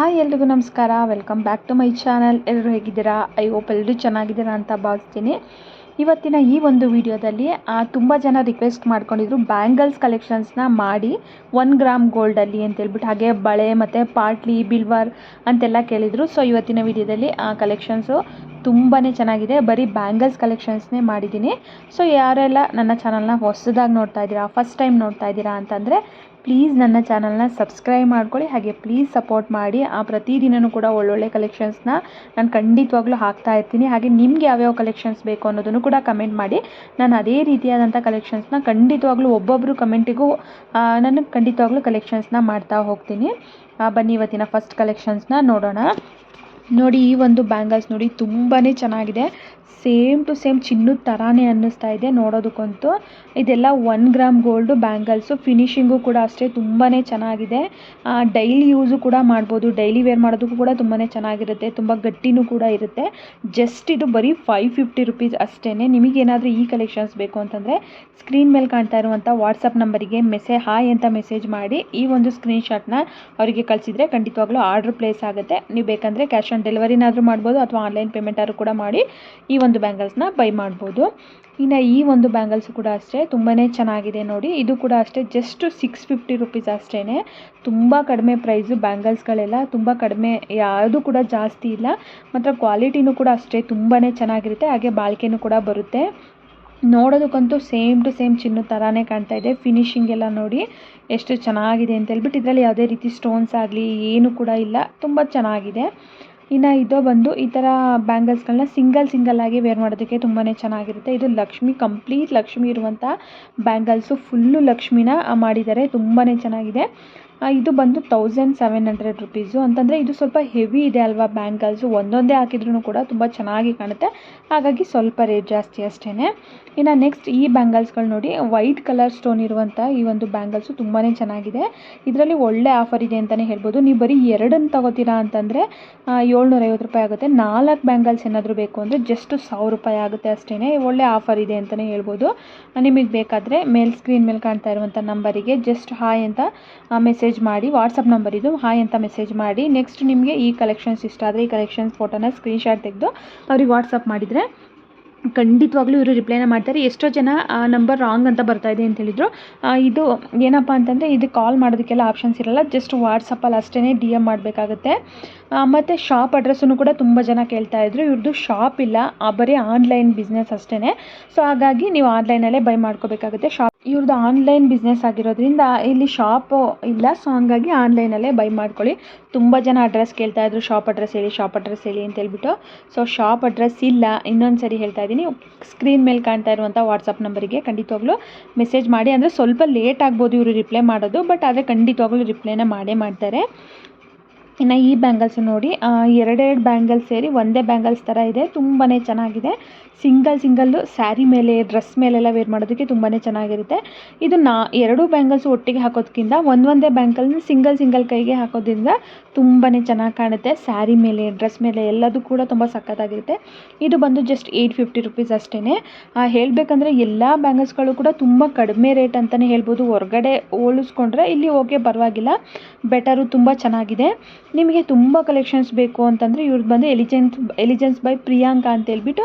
Hi ಎಲ್ರಿಗೂ ನಮಸ್ಕಾರ. Welcome back to my channel ಎಲ್ಲರೂ ಹೇಗಿದ್ದೀರಾ? ಐ ಹೋಪ್ ಎಲ್ಲರೂ ಚೆನ್ನಾಗಿದ್ದೀರಾ ಅಂತ ಭಾವಿಸ್ತೀನಿ. ಇವತ್ತಿನ ಈ ಒಂದು ವಿಡಿಯೋದಲ್ಲಿ ತುಂಬ ಜನ ರಿಕ್ವೆಸ್ಟ್ ಮಾಡ್ಕೊಂಡಿದ್ರು ಬ್ಯಾಂಗಲ್ಸ್ ಕಲೆಕ್ಷನ್ಸ್ನ ಮಾಡಿ ಒನ್ ಗ್ರಾಮ್ ಗೋಲ್ಡಲ್ಲಿ ಅಂತೇಳ್ಬಿಟ್ಟು ಹಾಗೆ ಬಳೆ ಮತ್ತು ಪಾಟ್ಲಿ, ಬಿಲ್ವರ್ ಅಂತೆಲ್ಲ ಕೇಳಿದರು. ಸೊ ಇವತ್ತಿನ ವಿಡಿಯೋದಲ್ಲಿ ಆ ಕಲೆಕ್ಷನ್ಸು ತುಂಬಾ ಚೆನ್ನಾಗಿದೆ. ಬರೀ ಬ್ಯಾಂಗಲ್ಸ್ ಕಲೆಕ್ಷನ್ಸ್ನೇ ಮಾಡಿದ್ದೀನಿ. ಸೊ ಯಾರೆಲ್ಲ ನನ್ನ ಚಾನಲ್ನ ಹೊಸದಾಗಿ ನೋಡ್ತಾ ಇದ್ದೀರಾ ಫಸ್ಟ್ ಟೈಮ್ ನೋಡ್ತಾ ಇದ್ದೀರಾ ಅಂತಂದರೆ ಪ್ಲೀಸ್ ನನ್ನ ಚಾನಲ್ನ ಸಬ್ಸ್ಕ್ರೈಬ್ ಮಾಡ್ಕೊಳ್ಳಿ. ಹಾಗೆ ಪ್ಲೀಸ್ ಸಪೋರ್ಟ್ ಮಾಡಿ. ಆ ಪ್ರತಿದಿನವೂ ಕೂಡ ಒಳ್ಳೊಳ್ಳೆ ಕಲೆಕ್ಷನ್ಸ್ನ ನಾನು ಖಂಡಿತವಾಗ್ಲೂ ಹಾಕ್ತಾ ಇರ್ತೀನಿ. ಹಾಗೆ ನಿಮ್ಗೆ ಯಾವ್ಯಾವ ಕಲೆಕ್ಷನ್ಸ್ ಬೇಕು ಅನ್ನೋದನ್ನು ಕೂಡ ಕಮೆಂಟ್ ಮಾಡಿ. ನಾನು ಅದೇ ರೀತಿಯಾದಂಥ ಕಲೆಕ್ಷನ್ಸ್ನ ಖಂಡಿತವಾಗ್ಲೂ ಒಬ್ಬೊಬ್ಬರು ಕಮೆಂಟಿಗೂ ನಾನು ಖಂಡಿತವಾಗ್ಲೂ ಕಲೆಕ್ಷನ್ಸ್ನ ಮಾಡ್ತಾ ಹೋಗ್ತೀನಿ. ಬನ್ನಿ ಇವತ್ತಿನ ಫಸ್ಟ್ ಕಲೆಕ್ಷನ್ಸ್ನ ನೋಡೋಣ. ನೋಡಿ ಈ ಒಂದು ಬ್ಯಾಂಗಲ್ಸ್ ನೋಡಿ ತುಂಬಾ ಚೆನ್ನಾಗಿದೆ. ಸೇಮ್ ಟು ಸೇಮ್ ಚಿನ್ನದ ಥರಾನೇ ಅನ್ನಿಸ್ತಾ ಇದೆ ನೋಡೋದಕ್ಕಂತೂ. ಇದೆಲ್ಲ one gram gold bangles finishing ಕೂಡ ಅಷ್ಟೇ ತುಂಬಾ ಚೆನ್ನಾಗಿದೆ. ಡೈಲಿ ಯೂಸು ಕೂಡ ಮಾಡ್ಬೋದು ಡೈಲಿ ವೇರ್ ಮಾಡೋದಕ್ಕೂ ಕೂಡ ತುಂಬಾ ಚೆನ್ನಾಗಿರುತ್ತೆ, ತುಂಬ ಗಟ್ಟಿನೂ ಕೂಡ ಇರುತ್ತೆ. ಜಸ್ಟ್ ಇದು ಬರೀ ಫೈವ್ ಫಿಫ್ಟಿ ರುಪೀಸ್ ಅಷ್ಟೇ ನಿಮಗೇನಾದರೂ ಈ ಕಲೆಕ್ಷನ್ಸ್ ಬೇಕು ಅಂತಂದರೆ ಸ್ಕ್ರೀನ್ ಮೇಲೆ ಕಾಣ್ತಾ ಇರುವಂಥ ವಾಟ್ಸಪ್ ನಂಬರಿಗೆ ಮೆಸೇಜ್ ಹಾಯ್ ಅಂತ ಮೆಸೇಜ್ ಮಾಡಿ. ಈ ಒಂದು ಸ್ಕ್ರೀನ್ಶಾಟ್ನ ಅವರಿಗೆ ಕಳಿಸಿದರೆ ಖಂಡಿತವಾಗ್ಲೂ ಆರ್ಡ್ರ್ ಪ್ಲೇಸ್ ಆಗುತ್ತೆ. ನೀವು ಬೇಕಂದರೆ ಕ್ಯಾಶ್ ಆನ್ ಡೆಲಿವರಿನಾದರೂ ಮಾಡ್ಬೋದು ಅಥವಾ ಆನ್ಲೈನ್ ಪೇಮೆಂಟ್ ಆದ್ರೂ ಕೂಡ ಮಾಡಿ. ಈ ಒಂದು ಬ್ಯಾಂಗಲ್ಸ್ನ ಬೈ ಮಾಡ್ಬೋದು. ಇನ್ನು ಈ ಒಂದು ಬ್ಯಾಂಗಲ್ಸ್ ಕೂಡ ಅಷ್ಟೇ ತುಂಬಾ ಚೆನ್ನಾಗಿದೆ ನೋಡಿ. ಇದು ಕೂಡ ಅಷ್ಟೇ ಜಸ್ಟ್ ಸಿಕ್ಸ್ ಫಿಫ್ಟಿ ರುಪೀಸ್ ಅಷ್ಟೇ ತುಂಬ ಕಡಿಮೆ ಪ್ರೈಸು ಬ್ಯಾಂಗಲ್ಸ್ಗಳೆಲ್ಲ, ತುಂಬ ಕಡಿಮೆ, ಯಾವುದು ಕೂಡ ಜಾಸ್ತಿ ಇಲ್ಲ. ಮಾತ್ರ ಕ್ವಾಲಿಟಿನೂ ಕೂಡ ಅಷ್ಟೇ ತುಂಬಾ ಚೆನ್ನಾಗಿರುತ್ತೆ. ಹಾಗೆ ಬಾಳಿಕೆನೂ ಕೂಡ ಬರುತ್ತೆ. ನೋಡೋದಕ್ಕಂತೂ ಸೇಮ್ ಟು ಸೇಮ್ ಚಿನ್ನದ ಥರಾನೇ ಕಾಣ್ತಾ ಇದೆ. ಫಿನಿಶಿಂಗ್ ಎಲ್ಲ ನೋಡಿ ಎಷ್ಟು ಚೆನ್ನಾಗಿದೆ ಅಂತ ಹೇಳ್ಬಿಟ್ಟು ಇದರಲ್ಲಿ ಯಾವುದೇ ರೀತಿ ಸ್ಟೋನ್ಸ್ ಆಗಲಿ, ಏನು ಕೂಡ ಇಲ್ಲ. ತುಂಬ ಚೆನ್ನಾಗಿದೆ. ಇನ್ನು ಇದು ಬಂದು ಈ ಥರ ಬ್ಯಾಂಗಲ್ಸ್ಗಳನ್ನ ಸಿಂಗಲ್ ಸಿಂಗಲ್ ಆಗಿ ವೇರ್ ಮಾಡೋದಕ್ಕೆ ತುಂಬಾ ಚೆನ್ನಾಗಿರುತ್ತೆ. ಇದು ಲಕ್ಷ್ಮಿ, ಕಂಪ್ಲೀಟ್ ಲಕ್ಷ್ಮಿ ಇರುವಂಥ ಬ್ಯಾಂಗಲ್ಸು ಫುಲ್ಲು ಲಕ್ಷ್ಮಿನ ಮಾಡಿದ್ದಾರೆ. ತುಂಬಾ ಚೆನ್ನಾಗಿದೆ. ಇದು ಬಂದು ತೌಸಂಡ್ ಸೆವೆನ್ ಹಂಡ್ರೆಡ್ ರುಪೀಸು ಅಂತಂದರೆ ಇದು ಸ್ವಲ್ಪ ಹೆವಿ ಇದೆ ಅಲ್ವಾ ಬ್ಯಾಂಗಲ್ಸು ಒಂದೊಂದೇ ಹಾಕಿದ್ರೂ ಕೂಡ ತುಂಬ ಚೆನ್ನಾಗಿ ಕಾಣುತ್ತೆ. ಹಾಗಾಗಿ ಸ್ವಲ್ಪ ರೇಟ್ ಜಾಸ್ತಿ ಅಷ್ಟೇ ಇನ್ನು ನೆಕ್ಸ್ಟ್ ಈ ಬ್ಯಾಂಗಲ್ಸ್ಗಳು ನೋಡಿ ವೈಟ್ ಕಲರ್ ಸ್ಟೋನ್ ಇರುವಂಥ ಈ ಒಂದು ಬ್ಯಾಂಗಲ್ಸು ತುಂಬಾ ಚೆನ್ನಾಗಿದೆ. ಇದರಲ್ಲಿ ಒಳ್ಳೆ ಆಫರ್ ಇದೆ ಅಂತಲೇ ಹೇಳ್ಬೋದು. ನೀವು ಬರೀ ಎರಡನ್ನು ತಗೋತೀರಾ ಅಂತಂದರೆ ಏಳ್ನೂರೈವತ್ತು ರೂಪಾಯಿ ಆಗುತ್ತೆ. ನಾಲ್ಕು ಬ್ಯಾಂಗಲ್ಸ್ ಏನಾದರೂ ಬೇಕು ಅಂದರೆ ಜಸ್ಟ್ ಸಾವಿರ ರೂಪಾಯಿ ಆಗುತ್ತೆ ಅಷ್ಟೇ ಒಳ್ಳೆ ಆಫರ್ ಇದೆ ಅಂತಲೇ ಹೇಳ್ಬೋದು. ನಿಮಗೆ ಬೇಕಾದರೆ ಮೇಲ್ ಸ್ಕ್ರೀನ್ ಮೇಲೆ ಕಾಣ್ತಾ ಇರುವಂಥ ನಂಬರಿಗೆ ಜಸ್ಟ್ ಹಾಯ್ ಅಂತ ಮೆಸೇಜ್ ಮಾಡಿ ವಾಟ್ಸಪ್ ನಂಬರ್ ಇದು. ಹಾಯ್ ಅಂತ ಮೆಸೇಜ್ ಮಾಡಿ. ನೆಕ್ಸ್ಟ್ ನಿಮಗೆ ಈ ಕಲೆಕ್ಷನ್ಸ್ ಇಷ್ಟ ಆದರೆ ಈ ಕಲೆಕ್ಷನ್ಸ್ ಫೋಟೋನ ಸ್ಕ್ರೀನ್ಶಾಟ್ ತೆಗೆದು ಅವ್ರಿಗೆ ವಾಟ್ಸಪ್ ಮಾಡಿದರೆ ಖಂಡಿತವಾಗ್ಲೂ ಇವರು ರಿಪ್ಲೈನ ಮಾಡ್ತಾರೆ. ಎಷ್ಟೋ ಜನ ನಂಬರ್ ರಾಂಗ್ ಅಂತ ಬರ್ತಾ ಇದೆ ಅಂತ ಹೇಳಿದರು. ಇದು ಏನಪ್ಪ ಅಂತಂದರೆ ಇದು ಕಾಲ್ ಮಾಡೋದಕ್ಕೆಲ್ಲ ಆಪ್ಷನ್ಸ್ ಇರಲ್ಲ. ಜಸ್ಟ್ ವಾಟ್ಸಪ್ಪಲ್ಲಿ ಅಷ್ಟೇ ಡಿ ಎಂ ಮಾಡಬೇಕಾಗುತ್ತೆ. ಮತ್ತು ಶಾಪ್ ಅಡ್ರೆಸ್ಸನ್ನು ಕೂಡ ತುಂಬ ಜನ ಕೇಳ್ತಾ ಇದ್ರು. ಇವ್ರದ್ದು ಶಾಪ್ ಇಲ್ಲ. ಆ, ಬರೀ ಆನ್ಲೈನ್ ಬಿಸ್ನೆಸ್ ಅಷ್ಟೇ ಸೊ ಹಾಗಾಗಿ ನೀವು ಆನ್ಲೈನಲ್ಲೇ ಬೈ ಮಾಡ್ಕೋಬೇಕಾಗುತ್ತೆ. ಶಾಪ್ ಇವ್ರದ್ದು ಆನ್ಲೈನ್ ಬಿಸ್ನೆಸ್ ಆಗಿರೋದ್ರಿಂದ ಇಲ್ಲಿ ಶಾಪು ಇಲ್ಲ. ಸೊ ಹಂಗಾಗಿ ಆನ್ಲೈನಲ್ಲೇ ಬೈ ಮಾಡ್ಕೊಳ್ಳಿ. ತುಂಬ ಜನ ಅಡ್ರೆಸ್ ಕೇಳ್ತಾ ಇದ್ರು. ಶಾಪ್ ಅಡ್ರೆಸ್ ಹೇಳಿ ಶಾಪ್ ಅಡ್ರೆಸ್ ಹೇಳಿ ಅಂತ ಹೇಳ್ಬಿಟ್ಟು. ಸೊ ಶಾಪ್ ಅಡ್ರೆಸ್ ಇಲ್ಲ. ಇನ್ನೊಂದು ಸರಿ ಹೇಳ್ತಾ ಇದ್ದೀನಿ. ಸ್ಕ್ರೀನ್ ಮೇಲೆ ಕಾಣ್ತಾ ಇರುವಂಥ ವಾಟ್ಸಪ್ ನಂಬರಿಗೆ ಖಂಡಿತವಾಗ್ಲೂ ಮೆಸೇಜ್ ಮಾಡಿ. ಅಂದರೆ ಸ್ವಲ್ಪ ಲೇಟ್ ಆಗ್ಬೋದು ಇವರು ರಿಪ್ಲೈ ಮಾಡೋದು ಬಟ್ ಆದರೆ ಖಂಡಿತವಾಗ್ಲೂ ರಿಪ್ಲೈನ ಮಾಡೇ ಮಾಡ್ತಾರೆ. ಇನ್ನು ಈ ಬ್ಯಾಂಗಲ್ಸ್ ನೋಡಿ ಎರಡೆರಡು ಬ್ಯಾಂಗಲ್ಸ್ ಸೇರಿ ಒಂದೇ ಬ್ಯಾಂಗಲ್ಸ್ ಥರ ಇದೆ ತುಂಬಾ ಚೆನ್ನಾಗಿದೆ. ಸಿಂಗಲ್ ಸಿಂಗಲ್ಲು ಸ್ಯಾರಿ ಮೇಲೆ ಡ್ರೆಸ್ ಮೇಲೆಲ್ಲ ವೇರ್ ಮಾಡೋದಕ್ಕೆ ತುಂಬಾ ಚೆನ್ನಾಗಿರುತ್ತೆ. ಇದು ನಾ, ಎರಡು ಬ್ಯಾಂಗಲ್ಸ್ ಒಟ್ಟಿಗೆ ಹಾಕೋದಕ್ಕಿಂತ ಒಂದೊಂದೇ ಬ್ಯಾಂಗಲ್ನ ಸಿಂಗಲ್ ಸಿಂಗಲ್ ಕೈಗೆ ಹಾಕೋದ್ರಿಂದ ತುಂಬಾ ಚೆನ್ನಾಗಿ ಕಾಣುತ್ತೆ. ಸ್ಯಾರಿ ಮೇಲೆ ಡ್ರೆಸ್ ಮೇಲೆ ಎಲ್ಲದೂ ಕೂಡ ತುಂಬ ಸಖತ್ತಾಗಿರುತ್ತೆ. ಇದು ಬಂದು ಜಸ್ಟ್ ಏಯ್ಟ್ ಫಿಫ್ಟಿ ರುಪೀಸ್ ಅಷ್ಟೇ ಹೇಳಬೇಕಂದ್ರೆ ಎಲ್ಲ ಬ್ಯಾಂಗಲ್ಸ್ಗಳು ಕೂಡ ತುಂಬ ಕಡಿಮೆ ರೇಟ್ ಅಂತಲೇ ಹೇಳ್ಬೋದು. ಹೊರಗಡೆ ಹೋಲಿಸ್ಕೊಂಡ್ರೆ ಇಲ್ಲಿ ಓಕೆ ಪರವಾಗಿಲ್ಲ. ಬೆಟರು ತುಂಬ ಚೆನ್ನಾಗಿದೆ. ನಿಮಗೆ ತುಂಬ ಕಲೆಕ್ಷನ್ಸ್ ಬೇಕು ಅಂತಂದರೆ ಇವ್ರದ್ದು ಬಂದು ಎಲಿಜೆನ್ಸ್ ಎಲಿಜೆನ್ಸ್ ಬೈ ಪ್ರಿಯಾಂಕಾ ಅಂತ ಹೇಳ್ಬಿಟ್ಟು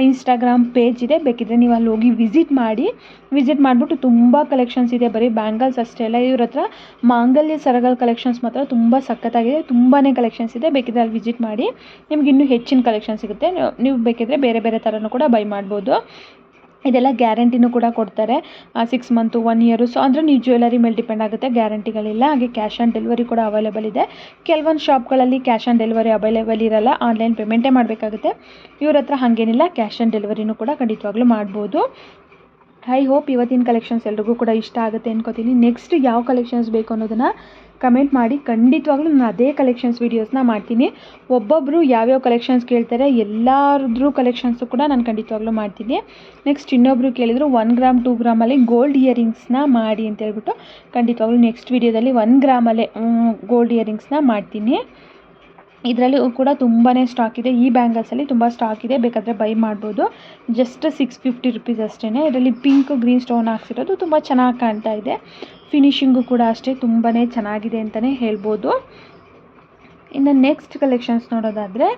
ಇನ್ಸ್ಟಾಗ್ರಾಮ್ ಪೇಜ್ ಇದೆ. ಬೇಕಿದ್ರೆ ನೀವು ಅಲ್ಲಿ ಹೋಗಿ ವಿಸಿಟ್ ಮಾಡಿ. ವಿಸಿಟ್ ಮಾಡಿಬಿಟ್ಟು ತುಂಬ ಕಲೆಕ್ಷನ್ಸ್ ಇದೆ. ಬರೀ ಬ್ಯಾಂಗಲ್ಸ್ ಅಷ್ಟೇ ಅಲ್ಲ, ಇವ್ರ ಹತ್ರ ಮಾಂಗಲ್ಯ ಸರಗಳ ಕಲೆಕ್ಷನ್ಸ್ ಮಾತ್ರ ತುಂಬ ಸಖತ್ತಾಗಿದೆ. ತುಂಬಾ ಕಲೆಕ್ಷನ್ಸ್ ಇದೆ. ಬೇಕಿದ್ರೆ ಅಲ್ಲಿ ವಿಸಿಟ್ ಮಾಡಿ. ನಿಮ್ಗೆ ಇನ್ನೂ ಹೆಚ್ಚಿನ ಕಲೆಕ್ಷನ್ ಸಿಗುತ್ತೆ. ನೀವು- ಬೇಕಿದ್ರೆ ಬೇರೆ ಬೇರೆ ಥರನೂ ಕೂಡ ಬೈ ಮಾಡ್ಬೋದು. ಇದೆಲ್ಲ ಗ್ಯಾರಂಟಿನೂ ಕೂಡ ಕೊಡ್ತಾರೆ. Six month one year so ಅಂದರೆ ನೀವು ಜ್ಯುವೆಲರಿ ಮೇಲೆ ಡಿಪೆಂಡ್ ಆಗುತ್ತೆ, ಗ್ಯಾರಂಟಿಗಳಿಲ್ಲ. ಹಾಗೆ ಕ್ಯಾಶ್ ಆನ್ ಡೆಲಿವರಿ ಕೂಡ ಅವೈಲೇಬಲ್ ಇದೆ. ಕೆಲವೊಂದು ಶಾಪ್ಗಳಲ್ಲಿ ಕ್ಯಾಶ್ ಆನ್ ಡೆಲಿವರಿ ಅವೈಲೇಬಲ್ ಇರಲ್ಲ ಆನ್ಲೈನ್ ಪೇಮೆಂಟೇ ಮಾಡಬೇಕಾಗುತ್ತೆ. ಇವ್ರ ಹತ್ರ ಹಾಗೇನಿಲ್ಲ ಕ್ಯಾಶ್ ಆನ್ ಡೆಲಿವರಿನೂ ಕೂಡ ಖಂಡಿತವಾಗ್ಲೂ ಮಾಡ್ಬೋದು. ಐ ಹೋಪ್ ಇವತ್ತಿನ ಕಲೆಕ್ಷನ್ಸ್ ಎಲ್ರಿಗೂ ಕೂಡ ಇಷ್ಟ ಆಗುತ್ತೆ ಅನ್ಕೋತೀನಿ. ನೆಕ್ಸ್ಟ್ ಯಾವ ಕಲೆಕ್ಷನ್ಸ್ ಬೇಕು ಅನ್ನೋದನ್ನು ಕಮೆಂಟ್ ಮಾಡಿ. ಖಂಡಿತವಾಗ್ಲೂ ನಾನು ಅದೇ ಕಲೆಕ್ಷನ್ಸ್ ವೀಡಿಯೋಸ್ನ ಮಾಡ್ತೀನಿ. ಒಬ್ಬೊಬ್ಬರು ಯಾವ್ಯಾವ ಕಲೆಕ್ಷನ್ಸ್ ಕೇಳ್ತಾರೆ, ಎಲ್ಲರದ್ರೂ ಕಲೆಕ್ಷನ್ಸು ಕೂಡ ನಾನು ಖಂಡಿತವಾಗ್ಲೂ ಮಾಡ್ತೀನಿ. ನೆಕ್ಸ್ಟ್ ಇನ್ನೊಬ್ಬರು ಕೇಳಿದ್ರು ಒನ್ ಗ್ರಾಮ್ ಟೂ ಗ್ರಾಮಲ್ಲಿ ಗೋಲ್ಡ್ ಇಯರಿಂಗ್ಸ್ನ ಮಾಡಿ ಅಂತ ಹೇಳ್ಬಿಟ್ಟು ಖಂಡಿತವಾಗ್ಲೂ ನೆಕ್ಸ್ಟ್ ವೀಡಿಯೋದಲ್ಲಿ ಒನ್ ಗ್ರಾಮಲ್ಲೇ ಗೋಲ್ಡ್ ಇಯರಿಂಗ್ಸ್ನ ಮಾಡ್ತೀನಿ. ಇದರಲ್ಲಿ ಕೂಡ ತುಂಬಾ ಸ್ಟಾಕ್ ಇದೆ. ಈ ಬ್ಯಾಂಗಲ್ಸಲ್ಲಿ ತುಂಬ ಸ್ಟಾಕ್ ಇದೆ. ಬೇಕಾದರೆ ಬೈ ಮಾಡ್ಬೋದು. ಜಸ್ಟ್ ಸಿಕ್ಸ್ ಫಿಫ್ಟಿ ರುಪೀಸ್ ಅಷ್ಟೇ ಇದರಲ್ಲಿ ಪಿಂಕ್ ಗ್ರೀನ್ ಸ್ಟೋನ್ ಹಾಕ್ಸಿರೋದು ತುಂಬ ಚೆನ್ನಾಗಿ ಕಾಣ್ತಾ ಇದೆ. ಫಿನಿಷಿಂಗು ಕೂಡ ಅಷ್ಟೇ ತುಂಬಾ ಚೆನ್ನಾಗಿದೆ ಅಂತಲೇ ಹೇಳ್ಬೋದು. ಇನ್ನು ನೆಕ್ಸ್ಟ್ ಕಲೆಕ್ಷನ್ಸ್ ನೋಡೋದಾದರೆ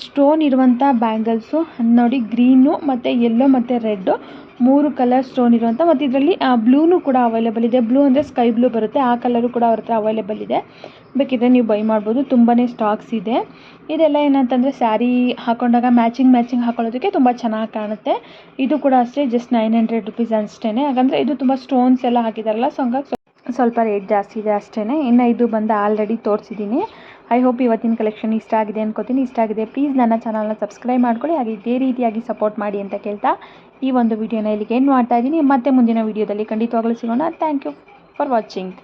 ಸ್ಟೋನ್ ಇರುವಂಥ ಬ್ಯಾಂಗಲ್ಸು ನೋಡಿ ಗ್ರೀನು ಮತ್ತು ಯೆಲ್ಲೋ ಮತ್ತು ರೆಡ್ಡು, ಮೂರು ಕಲರ್ ಸ್ಟೋನ್ ಇರುವಂಥ ಮತ್ತು ಇದರಲ್ಲಿ ಬ್ಲೂನು ಕೂಡ ಅವೈಲೇಬಲ್ ಇದೆ. ಬ್ಲೂ ಅಂದರೆ ಸ್ಕೈ ಬ್ಲೂ ಬರುತ್ತೆ. ಆ ಕಲರು ಕೂಡ ಅವ್ರ ಹತ್ರ ಅವೈಲೇಬಲ್ ಇದೆ. ಬೇಕಿದ್ರೆ ನೀವು ಬೈ ಮಾಡ್ಬೋದು. ತುಂಬಾ ಸ್ಟಾಕ್ಸ್ ಇದೆ. ಇದೆಲ್ಲ ಏನಂತಂದರೆ ಸ್ಯಾರಿ ಹಾಕೊಂಡಾಗ ಮ್ಯಾಚಿಂಗ್ ಮ್ಯಾಚಿಂಗ್ ಹಾಕೊಳ್ಳೋದಕ್ಕೆ ತುಂಬ ಚೆನ್ನಾಗಿ ಕಾಣುತ್ತೆ. ಇದು ಕೂಡ ಅಷ್ಟೇ ಜಸ್ಟ್ ನೈನ್ ಹಂಡ್ರೆಡ್ ರುಪೀಸ್ ಅಷ್ಟೇ ಹಾಗಂದರೆ ಇದು ತುಂಬ ಸ್ಟೋನ್ಸ್ ಎಲ್ಲ ಹಾಕಿದಾರಲ್ಲ ಸೊ ಹಂಗಾಗಿ ಸ್ವಲ್ಪ ರೇಟ್ ಜಾಸ್ತಿ ಇದೆ ಅಷ್ಟೇ ಇನ್ನು ಇದು ಬಂದು ಆಲ್ರೆಡಿ ತೋರಿಸಿದ್ದೀನಿ ಐ ಹೋಪ್ ಇವತ್ತಿನ ಕಲೆಕ್ಷನ್ ಇಷ್ಟ ಆಗಿದೆ ಅನ್ಕೋತೀನಿ. ಇಷ್ಟ ಆಗಿದೆ ಪ್ಲೀಸ್ ನನ್ನ ಚಾನಲ್ನ ಸಬ್ಸ್ಕ್ರೈಬ್ ಮಾಡ್ಕೊಳ್ಳಿ. ಹಾಗೆ ಇದೇ ರೀತಿಯಾಗಿ ಸಪೋರ್ಟ್ ಮಾಡಿ ಅಂತ ಕೇಳ್ತಾ ಈ ಒಂದು ವಿಡಿಯೋನ ಇಲ್ಲಿಗೆ ಏನು ಮಾಡ್ತಾ ಇದ್ದೀನಿ. ಮತ್ತೆ ಮುಂದಿನ ವಿಡಿಯೋದಲ್ಲಿ ಖಂಡಿತವಾಗ್ಲೂ ಸಿಗೋಣ. Thank you for watching